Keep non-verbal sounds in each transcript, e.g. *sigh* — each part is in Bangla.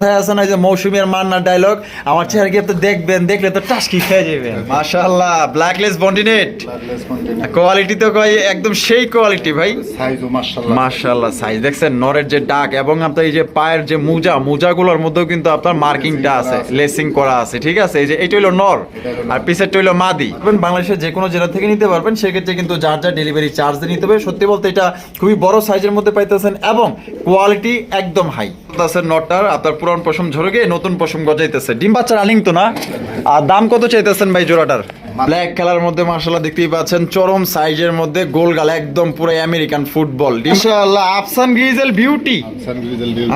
কথায় আছে না যে মান্নার ডায়লগ আমার চেহারা কি আপনি দেখবেন দেখলে তো টাস্কি খেয়ে যাবেন। *laughs* মাশাআল্লাহ ব্ল্যাকলেস বন্ডিনেট কোয়ালিটি তো কয় একদম সেই কোয়ালিটি ভাই। সাইজও মাশাআল্লাহ। মাশাআল্লাহ সাইজ দেখছেন নরের যে ডাক এবং আপনার এই যে পায়ের যে মোজা মোজাগুলোর মধ্যেও কিন্তু আপনার মার্কিংটা আছে লেসিং করা আছে ঠিক আছে? এই যে এটা হলো নর। আর পিছেরটা হলো মাদি। আপনি বাংলাদেশের যে কোনো জেলা থেকে নিতে পারবেন সেক্ষেত্রে কিন্তু যার যার ডেলিভারি চার্জ নিতে হবে। সত্যি বলতে এটা খুবই বড় সাইজের মধ্যে পাইতেছেন এবং কোয়ালিটি একদম হাই আছে আপনার পুরান পশম ঝরে নতুন পশম গজাইতেছে। ডিম বাচ্চা রানিং তো না? আর দাম কত চাইতেছেন ভাই জোড়াটার? ব্ল্যাক কালার মধ্যে মার্শাল্লাহ দেখতেই পাচ্ছেন চরম সাইজের মধ্যে গোল গাল একদম পুরো আমেরিকান ফুটবল মাশাআল্লাহ আফসান গ্রিজেল বিউটি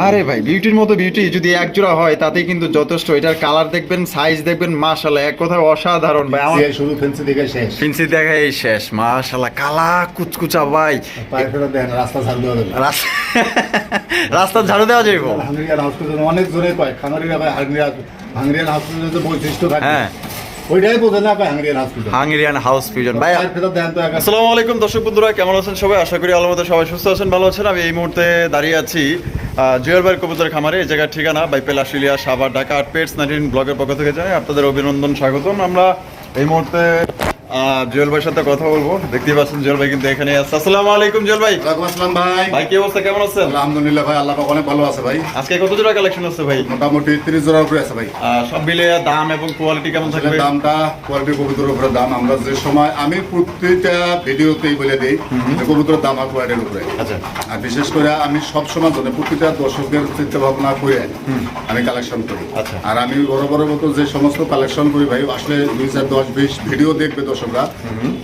আরে ভাই বিউটির মতো বিউটি যদি এক জোড়া হয় তাতেই কিন্তু যথেষ্ট। এটার কালার দেখবেন সাইজ দেখবেন মাশাআল্লাহ এক কথায় অসাধারণ ভাই। আমার শুধু ফেন্সি দেখে শেষ। ফিন্সি দেখা এই শেষ মাশাআল্লাহ কালা কুচকুচা ভাই। পায়ে দেন রাস্তা ছাড় দেওয়া যাবে। রাস্তা রাস্তা ঝাড়ু দেওয়া যাইব। অনেক জোরে কয় খানারিরা ভাই হাঙ্গরিয়ান যে বৈশিষ্ট্য থাকে। হ্যাঁ। ওইটাই না হাঙ্গেরিয়ান হাউস ভাই আসসালামু আলাইকুম দর্শক বন্ধুরা কেমন আছেন সবাই? আশা করি আল্লাহ সবাই সুস্থ আছেন ভালো আছেন। আমি এই মুহূর্তে দাঁড়িয়ে আছি আহ, জুয়েল ভাইয়ের কবুতর খামারে এই জায়গার ঠিকানা বাইপেল আশুলিয়া সাভার ঢাকা পেটস নাইনটিন ব্লগের পক্ষ থেকে যাই আপনাদের অভিনন্দন স্বাগতম। আমরা এই মুহূর্তে জুয়েল ভাইয়ের সাথে কথা বলব। দেখতেই পাচ্ছেন জুয়েল ভাই কিন্তু এখানে আছে। আসসালামু আলাইকুম জুয়েল ভাই। ওয়ালাইকুম আসসালাম ভাই। ভাই কি অবস্থা? কেমন আছেন? আলহামদুলিল্লাহ ভাই আল্লাহ পাক অনেক ভালো আছে ভাই। আজকে কত জোড়া কালেকশন আছে ভাই? মোটামুটি তিরিশ জোড়ার উপরে আছে ভাই। সব মিলে দাম এবং কোয়ালিটি কেমন থাকবে? দামটা কোয়ালিটি কবুতরের উপরে দাম আমরা যে সময় আমি প্রত্যেকটা ভিডিওতেই বলে দিই যে কবুতরের দাম আর কোয়ালিটির উপরে। আচ্ছা। আর বিশেষ করে আমি সব সময় জন্য প্রতিটা দর্শকের চিন্তা ভাবনা করে আমি কালেকশন করি। আচ্ছা। আর আমি বড় বড় মতো যে সমস্ত কালেকশন করি ভাই আসলে দুই চার দশ বিশ ভিডিও দেখবে দর্শকরা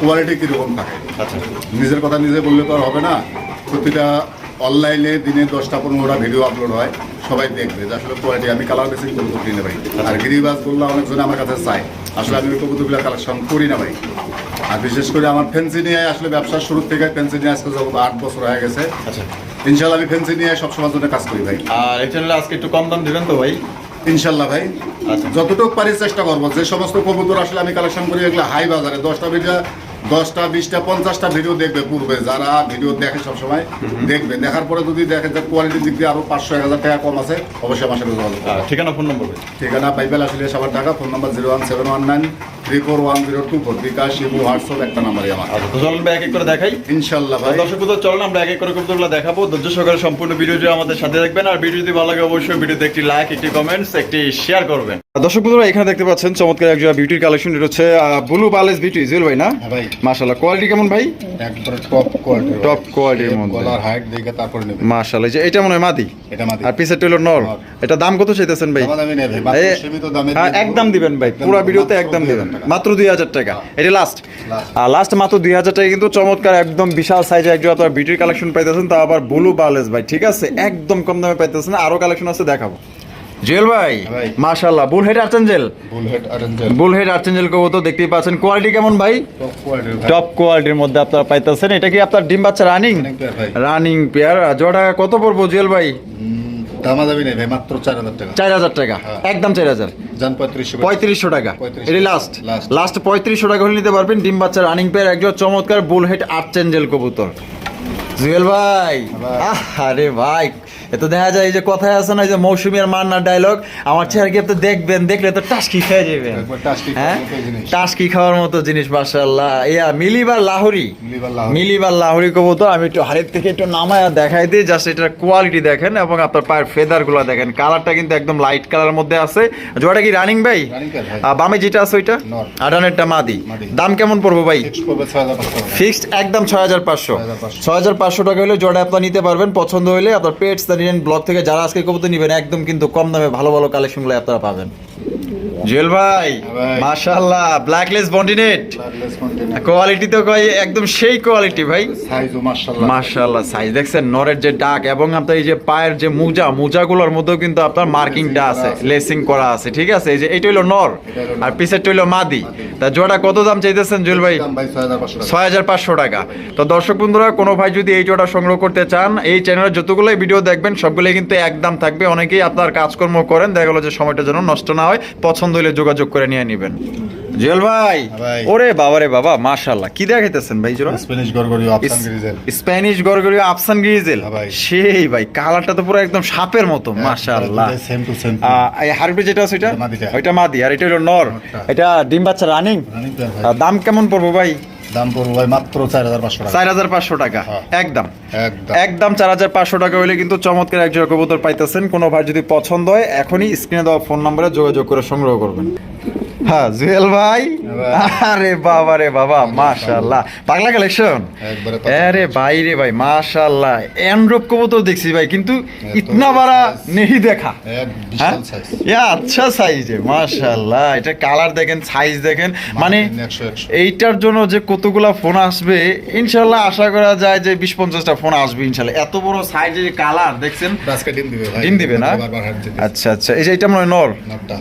কোয়ালিটি কীরকম থাকে? আচ্ছা। নিজের কথা নিজে বললে তো আর হবে না। প্রতিটা অনলাইনে দিনে দশটা পনেরোটা ভিডিও আপলোড হয় সবাই দেখবে যে আসলে কোয়ালিটি আমি কালার বেসিং কবুতর কিনে ভাই? আর গিরিবাজ বললে অনেকজন আমার কাছে চাই আসলে আমি ওই কবুতরগুলো কালেকশন করি না ভাই। আর বিশেষ করে আমার ফেন্সি নিয়ে আসলে ব্যবসার শুরু থেকে ফেন্সি নিয়ে আজকে যখন আট বছর হয়ে গেছে। আচ্ছা। ইনশাল্লাহ আমি ফেন্সি নিয়ে সবসময় জন্য কাজ করি ভাই। আর এই চ্যানেলে আজকে একটু কম দাম দিবেন তো ভাই? ইনশাল্লাহ ভাই। আচ্ছা। যতটুকু পারি চেষ্টা করব। যে সমস্ত কবুতর আসলে আমি কালেকশন করি এগুলো হাই বাজারে। দশটা ভিডিও দশটা বিশটা পঞ্চাশটা ভিডিও দেখবে পূর্বে। যারা ভিডিও দেখে সবসময় দেখবে। দেখার পরে যদি দেখে যে কোয়ালিটির দিক দিয়ে আরও পাঁচশো এক হাজার টাকা কম আছে অবশ্যই আমার সাথে যোগাযোগ ঠিকানা ফোন নম্বর ঠিকানা পাইবেল আসলে সবার টাকা phone number zero one seven one nine three four one zero two four bKash imo WhatsApp একটা নাম্বারই আমার। আচ্ছা তো চলুন ভাই এক এক করে দেখাই। ইনশাল্লাহ ভাই। দর্শক বন্ধু চলুন আমরা এক এক করে কবুতরগুলো দেখাবো। ধৈর্য সহকারে সম্পূর্ণ ভিডিওটি আমাদের সাথে দেখবেন আর ভিডিও যদি ভালো লাগে অবশ্যই ভিডিওতে একটি লাইক একটি কমেন্টস একটি শেয়ার করবেন। দর্শক বন্ধুরা এখানে দেখতে পাচ্ছেন চমৎকার একজন বিউটির কালেকশন এটা হচ্ছে ব্লু বালেস বিউটি জুয়েল ভাই না? ভাই। মাশাআল্লাহ কোয়ালিটি কেমন ভাই? একবারে টপ কোয়ালিটি Top quality মধ্যে। গলার হাইট দেখে তারপরে নেবে মাশাআল্লাহ যে এটা মনে হয় মাদি? এটা মাদি। আর পিছের হলো নর? নর। এটা দাম কত চাইতেছেন ভাই? নেই ভাই, সীমিত দামে একদম দিবেন ভাই পুরো ভিডিওতে একদম 2000 দিবেন। টাকা। মাত্র দুই হাজার টাকা। এটা লাস্ট আর লাস্ট মাত্র দুই হাজার টাকা কিন্তু চমৎকার একদম বিশাল সাইজে একজন আপনার বিউটির কালেকশন পাইতেছেন তা আবার ব্লু বালেস ভাই ঠিক আছে? একদম কম দামে পাইতেছেন আরও কালেকশন আছে দেখাবো। জুয়েল ভাই ভাই। মাশাআল্লাহ বুল আর্চেঞ্জেল বুলহেড আর্চেঞ্জেল কবো তো দেখতেই পাচ্ছেন। কোয়ালিটি কেমন ভাই? টপ কোয়ালিটির মধ্যে আপনারা পাইতেছেন। এটা কি আপনার ডিম বাচ্চা রানিং। রানিং পেয়ার জোড়া কত পড়ব জুয়েল ভাই? দামাদামি নেই ভাই মাত্র চার হাজার টাকা। চার হাজার টাকা? হ্যাঁ। একদম চার হাজার? পঁয়ত্রিশশো পঁয়ত্রিশশো টাকা। এটি লাস্ট। লাস্ট পঁয়ত্রিশশো টাকা হলে নিতে পারবেন ডিম বাচ্চা রানিং পেয়ার একজন চমৎকার বুলহেড আর্চেঞ্জেল কবুতর। জুয়েল ভাই। ভাই। আরে ভাই এত দেখা যায় এই যে কথায় আছে না যে মৌসুমী আর মান্নার ডায়লগ আমার চেহারা কি আপনি দেখবেন দেখলে তো টাস্কি খেয়ে যাবেন। টাস্কি হ্যাঁ। টাস্কি খাওয়ার মতো জিনিস মার্শাল্লাহ ইয়া মিলিবার লাহোরি। মিলিবার লাহোরি। লাহোরি কবুতর আমি একটু হাড়ির থেকে একটু নামায়া দেখাই দিই জাস্ট এটার কোয়ালিটি দেখেন এবং আপনার পায়ের ফেদারগুলো দেখেন। কালারটা কিন্তু একদম লাইট কালার মধ্যে আছে। জোড়াটা কি রানিং ভাই? বামে যেটা আছে ওইটা? আডানেরটা মাদি। দাম কেমন পড়ব ভাই? ফিক্সড একদম ছয় হাজার পাঁচশো। 6,500 ছয় হাজার পাঁচশো টাকা হলে জোড়া আপনার নিতে পারবেন। পছন্দ হলে আপনার পেটস নিলেন ব্লগ থেকে যারা আজকে কবুতর নেবেন, একদম কিন্তু কম দামে ভালো ভালো কালেকশনগুলো আপনারা পাবেন। জুয়েল ভাই ভাই। মাশাআল্লাহ ব্ল্যাকলেস বন্ডিনেট কোয়ালিটি তো কয় একদম সেই কোয়ালিটি ভাই সাইজও মাশাআল্লাহ। মাশাআল্লাহ সাইজ দেখছেন নরের যে ডাক এবং আপনার এই যে পায়ের যে মোজা মোজাগুলোর মধ্যেও কিন্তু আপনার মার্কিংটা আছে। লেসিং করা আছে ঠিক আছে এই যে এটা হলো নর। আর পিছেরটা হলো মাদি। তা জোড়া কত দাম চাইতেছেন জুয়েল ভাই ছয় হাজার পাঁচশো টাকা। ছয় হাজার পাঁচশো টাকা তো দর্শক বন্ধুরা কোনো ভাই যদি এই জোড়া সংগ্রহ করতে চান এই চ্যানেলে যতগুলোই ভিডিও দেখবেন সবগুলোই কিন্তু একদম থাকবে অনেকেই আপনার কাজকর্ম করেন দেখা গেলো যে সময়টা যেন নষ্ট না হয় পছন্দ হলে যোগাযোগ করে নিয়ে নেবেন। জুয়েল ভাই ভাই। ওরে বাবা রে বাবা মাশাআল্লাহ। কি দেখাইতেছেন ভাই জুয়েল? স্প্যানিশ গরগরিও আফসান গ্রিজেল। স্প্যানিশ গরগরিও আফসান গ্রিজেল? হ্যাঁ ভাই। সেই ভাই কালারটা তো পুরো একদম সাপের মতো মাশাআল্লাহ। সেম টু সেম এই যেটা আছে ওইটা। ওইটা মাদি আর এটা হলো নর। এটা ডিম বাচ্চা রানিং দাম কেমন পড়ব ভাই? দাম পড়বে ভাই মাত্র চার হাজার পাঁচশো টাকা। চার হাজার পাঁচশো টাকা। হ্যাঁ। একদম। একদম। একদম চার হাজার পাঁচশো টাকা হইলে কিন্তু চমৎকার এক জোড়া কবুতর পাইতেছেন। কোনো ভাই যদি পছন্দ হয় এখনই স্ক্রিনে দেওয়া ফোন নম্বরে যোগাযোগ করে সংগ্রহ করবেন। হ্যাঁ জুয়েল ভাই। আরে বাবা রে বাবা মাশাআল্লাহ। পাগলা কালেকশন আরে ভাই রে ভাই এন্ড্রপ কবুতর দেখছি ভাই কিন্তু ইতনা বাড়া নেহি দেখা। হ্যাঁ? আচ্ছা সাইজে মাশাআল্লাহ। এটা কালার দেখেন সাইজ দেখেন। মানে এইটার জন্য যে কতগুলা ফোন আসবে ইনশাল্লাহ আশা করা যায় যে বিশ পঞ্চাশটা ফোন আসবে ইনশাল্লাহ এত বড় সাইজের কালার দেখছেন? ডিম দিবে না? আচ্ছা আচ্ছা। এই যে এটা মনে হয় নর।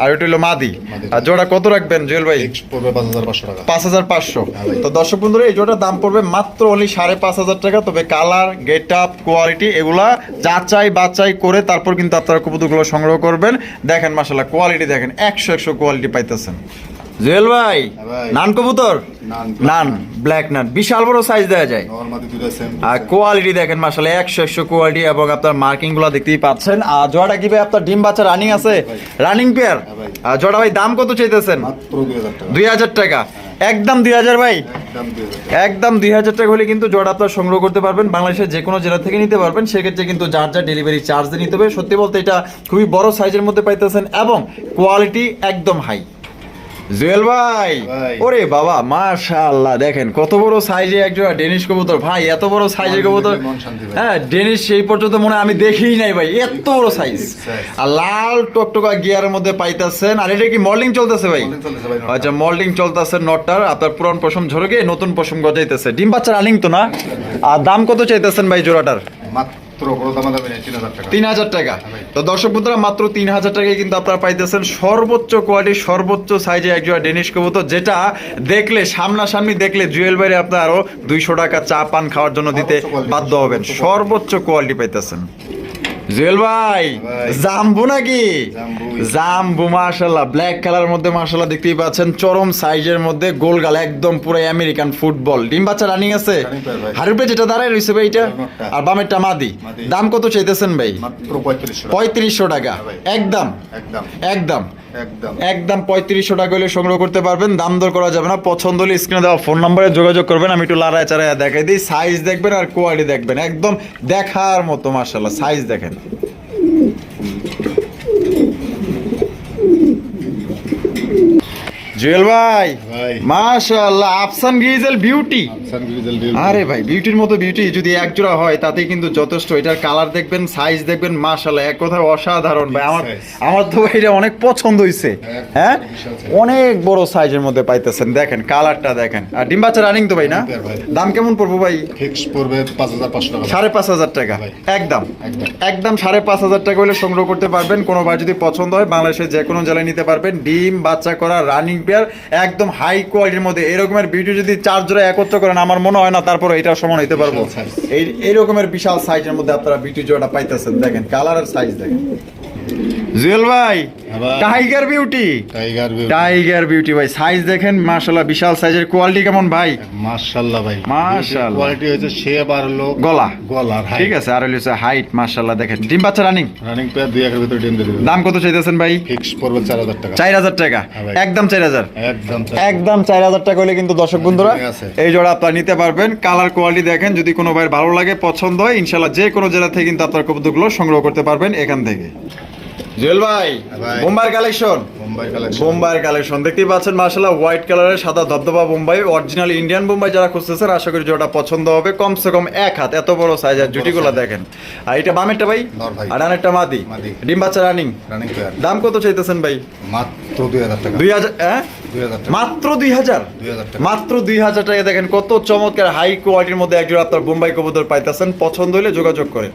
আর ওইটা হলো মাদি। মাদি। আর জোড়া কত রাখবেন জুয়েল ভাই? পড়বে পাঁচ হাজার পাঁচশো টাকা। পাঁচ হাজার পাঁচশো। তো দর্শক বন্ধুরা এই জোটার দাম পড়বে মাত্র অনলি সাড়ে পাঁচ হাজার টাকা। তবে কালার গেট আপ কোয়ালিটি এগুলা যাচাই বাচাই করে তারপর কিন্তু আপনারা কবুতরগুলো সংগ্রহ করবেন। দেখেন মাসাল্লাহ কোয়ালিটি দেখেন একশো একশো কোয়ালিটি পাইতেছেন। জুয়েল ভাই ভাই। নান কবুতর? নান, ব্ল্যাক নান। বিশাল বড় সাইজ দেওয়া যায়। আর কোয়ালিটি দেখেন মাসাল্লাহ একশো একশো কোয়ালিটি এবং আপনার মার্কিংগুলো দেখতেই পাচ্ছেন। আর জোড়াটা কি ভাই আপনার ডিম বাচ্চা রানিং আছে? রানিং পেয়ার হ্যাঁ আর জোড়া ভাই দাম কত চাইতেছেন? দুই হাজার টাকা। একদম দুই হাজার ভাই? একদম দুই হাজার টাকা। হলে কিন্তু জোড়া আপনার সংগ্রহ করতে পারবেন। বাংলাদেশের যে কোনো জেলা থেকে নিতে পারবেন। সেক্ষেত্রে কিন্তু যার যার ডেলিভারি চার্জ দিয়ে নিতে হবে। সত্যি বলতে এটা খুবই বড় সাইজের মধ্যে পাইতেছেন এবং কোয়ালিটি একদম হাই জুয়েল ভাই। ওরে বাবা মাশাআল্লাহ দেখেন কত বড় সাইজে একজোড়া ডেনিশ কবুতর। ভাই এত বড় সাইজের কবুতর। হ্যাঁ ডেনিশ সেই পর্যন্ত মনে আমি দেখিই নাই ভাই এত বড় সাইজ আর লাল টকটকা গিয়ারের মধ্যে পাইতেছেন। আর এটা কি মল্ডিং চলতেছে ভাই। আচ্ছা মল্ডিং চলতেছে নটটার আপনার পুরান পশম ঝরে গিয়ে নতুন পশম গজাইতেছে। ডিম বাচ্চা রানিং তো না? আর দাম কত চাইতেছেন ভাই জোড়াটার? মাত্র তিন হাজার টাকা। তো দর্শক বন্ধুরা মাত্র তিন হাজার টাকায় কিন্তু আপনারা পাইতেছেন। সর্বোচ্চ কোয়ালিটি সর্বোচ্চ সাইজে একজোড়া ডেনিশ কবুতর যেটা দেখলে সামনাসামনি দেখলে জুয়েল বাইরে আপনার আরও দুইশো টাকা চা পান খাওয়ার জন্য দিতে বাধ্য হবেন। সর্বোচ্চ কোয়ালিটি পাইতেছেন। জুয়েল ভাই। জাম্বু নাকি? জাম্বু। মাশাল্লাহ ব্ল্যাক কালার মধ্যে মাশাল্লাহ দেখতেই পাচ্ছেন চরম সাইজের মধ্যে গোলগাল একদম পুরো আমেরিকান ফুটবল ডিম বাচ্চা রানিং আছে? হারুপে যেটা দাঁড়ায় রয়েছে ভাই এটা? আর বামেরটা মাদি। দাম কত চাইতেছেন ভাই? পঁয়ত্রিশশো টাকা। পঁয়ত্রিশশো একদম। একদম। একদম। পঁয়ত্রিশশো টাকা হলে সংগ্রহ করতে পারবেন, দাম দর করা যাবে না। পছন্দ হলে স্ক্রিনে দেওয়া ফোন নম্বরে যোগাযোগ করবেন, আমি একটু লারায় চারায় দেখাই দিই। সাইজ দেখবেন আর কোয়ালিটি দেখবেন, একদম দেখার মতো মার্শাল্লাহ সাইজ দেখেন। জুয়েল ভাই। মাশাআল্লাহ আফসান গ্রিজেল বিউটি আরে ভাই বিউটির মতো বিউটি যদি এক জোড়া হয় তাতে কিন্তু যথেষ্ট। এটার কালার দেখবেন সাইজ দেখবেন মাশাআল্লাহ এক কথায় অসাধারণ ভাই। আমার আমার তো ভাই এটা অনেক পছন্দ হইছে। হ্যাঁ অনেক বড় সাইজের মধ্যে পাইতেছেন দেখেন কালারটা দেখেন। আর ডিম বাচ্চা রানিং তো ভাই না? দাম কেমন পড়ব ভাই? ফিক্স পড়বে পাঁচ হাজার পাঁচশো টাকা। সাড়ে পাঁচ হাজার টাকা। একদম। একদম। একদম সাড়ে পাঁচ হাজার টাকা হলে সংগ্রহ করতে পারবেন। কোনো ভাই যদি পছন্দ হয় বাংলাদেশের যে কোনো জেলায় নিতে পারবেন। ডিম বাচ্চা করা রানিং পেয়ার একদম হাই কোয়ালিটির মধ্যে। এরকমের ভিডিও যদি চার জোড়া একত্র করেন আমার মনে হয় না তারপরে এটা সমান হইতে পারব। এই এরকমের বিশাল সাইজের মধ্যে আপনারা ভিডিও জোড়াটা পাইতেছেন। দেখেন কালারের সাইজ দেখেন। জুয়েল ভাই। টাইগার বিউটি টাইগার বিউটি ভাই সাইজ দেখেন মাশাআল্লাহ বিশাল সাইজের কোয়ালিটি কেমন ভাই? ভাই। মাশাআল্লাহ। কোয়ালিটি হয়েছে হলো গলা। ঠিক আছে আর হাইট মাশাআল্লাহ দেখেন। ডিম বাচ্চা রানিং রানিং পেয়ার দুই একের ভিতরে ডিম দিয়ে দাম কত চাইতেছেন ভাই? ফিক্স পড়বে চার হাজার টাকা। চার হাজার টাকা? হ্যাঁ একদম চার হাজার? একদম একদম চার হাজার টাকা হলে কিন্তু দর্শক বন্ধুরা এই জোড়া আপনারা নিতে পারবেন। কালার কোয়ালিটি দেখেন যদি কোনো ভাই ভালো লাগে পছন্দ হয় ইনশাল্লাহ যে কোনো জেলা থেকে কিন্তু আপনার কবুতরগুলো সংগ্রহ করতে পারবেন এখান থেকে। জুয়েল ভাই ভাই। বোম্বার কালেকশন। মুম্বাই কালেকশন। দেখতেই পাচ্ছেন মার্শাল্লাহ হোয়াইট কালারের সাদা ধবধবা বোম্বাই অরিজিনাল ইন্ডিয়ান বোম্বাই যারা খুঁজতেছেন আশা করি যেটা পছন্দ হবে কমসে কম এক হাত এত বড় সাইজ আর জুটিগুলো দেখেন। আর এটা বামেরটা ভাই? আর ডানেরটা মাদি। মাদি। ডিম বাচ্চা রানিং রানিং দাম কত চাইতেছেন ভাই? মাত্র দুই হাজার টাকা। দুই হাজার হ্যাঁ? মাত্র দুই হাজার? দুই মাত্র দুই হাজার টাকা। দেখেন কত চমৎকার হাই কোয়ালিটির মধ্যে একজন আপনার বোম্বাই কবুতর পাইতেছেন। পছন্দ হলে যোগাযোগ করে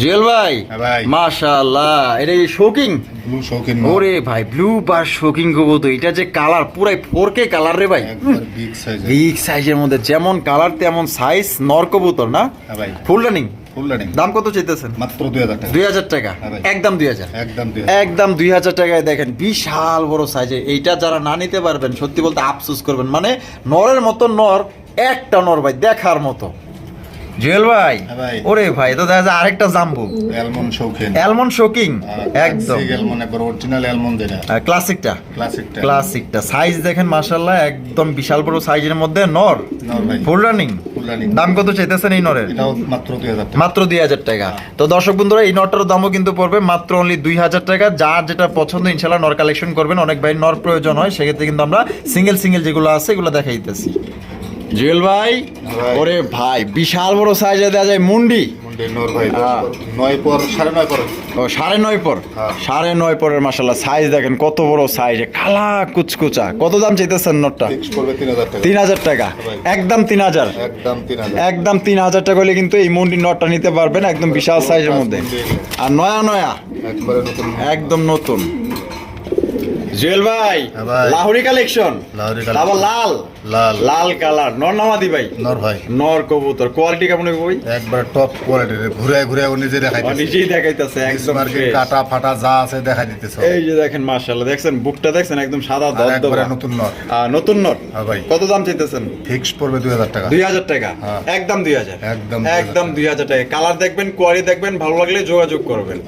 জুয়েল ভাই হ্যাঁ ভাই। মাশাআল্লাহ এটা কি শোকিং ব্লু ওরে ভাই ব্লু বা শোকিং কবুতর এটা যে কালার পুরাই ফোর কে কালার রে ভাই। বিগ সাইজ বিগ সাইজের মধ্যে যেমন কালার তেমন সাইজ নর কবুতর না? হ্যাঁ ভাই। ফুল রানিং ফুল রানিং দাম কত চাইতেছেন? মাত্র দুই হাজার টাকা। হ্যাঁ। একদম দুই হাজার। একদম একদম দুই হাজার টাকায় দেখেন বিশাল বড় সাইজে এইটা যারা না নিতে পারবেন সত্যি বলতে আফসোস করবেন। মানে নরের মতো নর একটা নর ভাই দেখার মতো। জুয়েল ভাই? হ্যাঁ ওরে ভাই তো দেখা যায় আরেকটা জাম্বু। অ্যালমন্ড শৌখিন। অ্যালমন্ড শোকিং একদম। অ্যালমন্ড একবার অরিজিনাল অ্যালমন্ড যেটা ক্লাসিকটা ক্লাসিকটা ক্লাসিকটা সাইজ দেখেন মাশাল্লাহ একদম বিশাল বড় সাইজের মধ্যে নর। ফুল রানিং দাম কত চাইতেছেন এই নরের? মাত্র দুই হাজার টাকা। মাত্র দুই হাজার টাকা। তো দর্শক বন্ধুরা এই নটটার দামও কিন্তু পড়বে মাত্র অনলি দুই হাজার টাকা। যার যেটা পছন্দ ইনশাল্লাহ নর কালেকশন করবেন। অনেক ভাই নর প্রয়োজন হয় সেক্ষেত্রে কিন্তু আমরা সিঙ্গেল সিঙ্গেল যেগুলো আছে এগুলো দেখাই দিতেছি জুয়েল ভাই। ওরে ভাই বিশাল বড় সাইজে দেওয়া যায় মুন্ডি। ভাই হ্যাঁ। ও সাড়ে নয় পর? হ্যাঁ। সাড়ে নয় পরের মাসাল্লাহ সাইজ দেখেন কত বড় সাইজে কালা কুচকুচা। কত দাম চাইতেছেন নটটা? তিন হাজার টাকা। একদম তিন হাজার? একদম তিন হাজার। একদম তিন হাজার টাকা হলে কিন্তু এই মুন্ডি নটটা নিতে পারবেন একদম বিশাল সাইজের মধ্যে। আর নয়া নয়া? একদম নতুন। জুয়েল ভাই হ্যাঁ লাহোরি কালেকশন লাহোরি আবার লাল। লাল। লাল কালার নর নামাদি ভাই? নর ভাই। নর কবুতর। কোয়ালিটি কেমন ভাই? একবার টপ কোয়ালিটির ঘুরে ঘুরে ও নিজে দেখাই নিজেই দেখাইতেছে একদম মার্কেট fresh। কাটা ফাটা যা আছে দেখাই দিতেছে। এই যে দেখেন মাশাআল্লাহ। দেখছেন বুকটা দেখছেন একদম সাদা আর একবারে নতুন নর। নতুন নট হ্যাঁ ভাই। কত দাম চাইতেছেন? ফিক্স পড়বে দুই হাজার টাকা। দুই হাজার টাকা? হ্যাঁ। একদম দুই হাজার। একদম একদম দুই হাজার টাকা। কালার দেখবেন কোয়ালিটি দেখবেন ভালো লাগলে যোগাযোগ করবেন।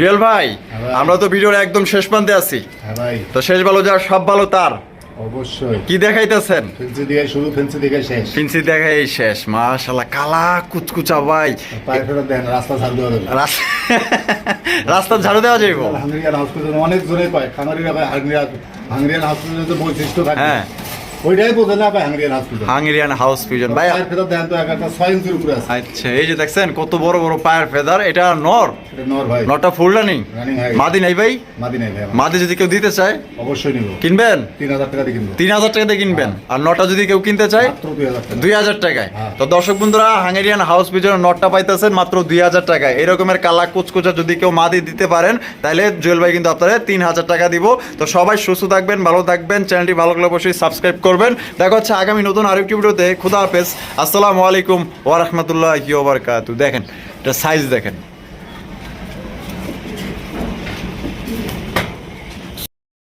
জুয়েল ভাই হ্যাঁ আমরা তো ভিডিওর একদম শেষ প্রান্তে আছি। হ্যাঁ ভাই। তো শেষ ভালো যার সব ভালো তার। অবশ্যই। কি দেখাইতেছেন? ফেন্সি দিকে শুরু ফেন্সি দিকে শেষ। ফিনসি দেখাই শেষ কালা কুচকুচা ভাই। পায়ে ফেরত দেন রাস্তা দেওয়া যাবে। রাস্তা ঝাড়ু দেওয়া হসপিটাল অনেক জোরে খামারিরা হাঙ্গরিয়ান হসপিটালে তো বৈশিষ্ট্য থাকে। হ্যাঁ। ওইটাই বোঝে না Hungarian hospital Hungarian house fusion ভাই পায়ের ফেরত দেন তো একটা ছয় ইঞ্চির উপরে আছে। আচ্ছা এই যে দেখছেন কত বড় বড় পায়ের ফেদার এটা নর? এটা নর ভাই। নটা ফুল রানিং হয়ে মাদি নাই ভাই? মাদি নাই ভাই মাদি যদি কেউ দিতে চায় অবশ্যই নিব। কিনবেন? তিন হাজার টাকা দিয়ে কিনবো। তিন হাজার টাকা দিয়ে কিনবেন আর নটা যদি কেউ কিনতে চায় মাত্র দুই হাজার টাকায়। হ্যাঁ। তো দর্শক বন্ধুরা হাঙ্গেরিয়ান হাউস পিছনে নটটা পাইতেছেন মাত্র দুই হাজার টাকায়। এরকমের কালা কুচকুচা যদি কেউ মাদি দিতে পারেন তাহলে জুয়েল ভাই কিন্তু আপনারা তিন হাজার টাকা দিব। তো সবাই সুস্থ থাকবেন ভালো থাকবেন। চ্যানেলটি ভালো লাগলে অবশ্যই সাবস্ক্রাইব করবেন। দেখা হচ্ছে আগামী নতুন আরেকটি ভিডিওতে। খুদা হাফেজ। আসসালামু আলাইকুম ওয়ারহমতুল্লাহ ওয়া বারাকাতুহু। দেখেন, এটা সাইজ দেখেন।